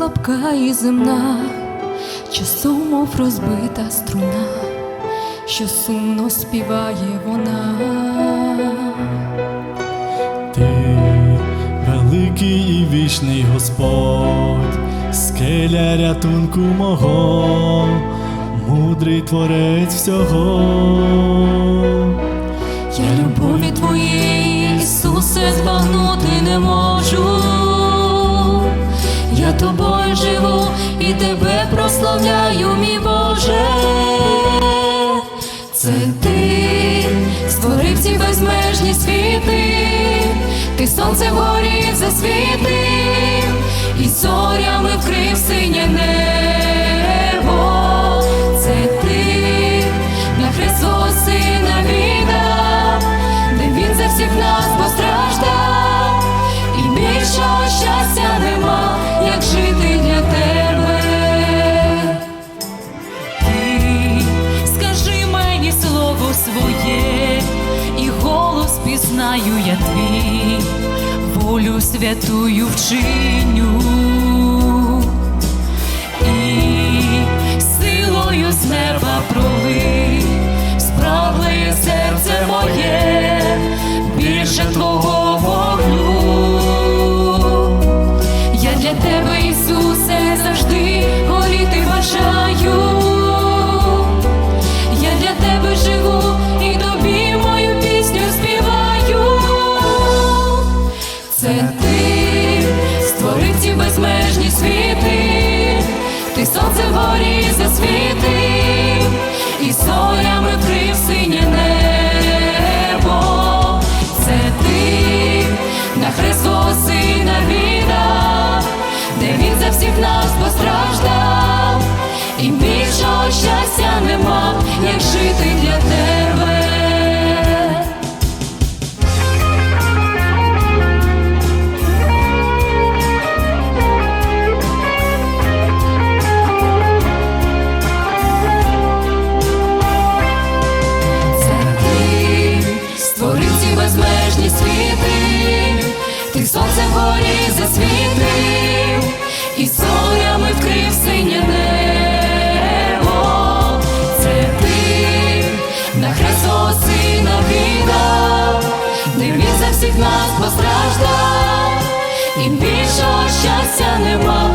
слабка і земна, часом мов розбита струна, що сумно співає вона. Ти великий і вічний Господь, скеля рятунку мого, мудрий творець всього. Я любові твоєї, Ісусе, збагнути не можу. Я тобою живу і тебе прославляю, мій Боже. Це ти створив ці безмежні світи, ти сонце вгорі засвітив, і зорями вкрив синє небо. Це ти на Христос сина віддав, де він за всіх нас постраждав, своє, і голос пізнаю я твій, волю святую вчиню. Це засвітив, і зорями вкрив синє небо. Це ти на Христос сина віда, не він за всіх нас постраждав, і більшого щастя нема,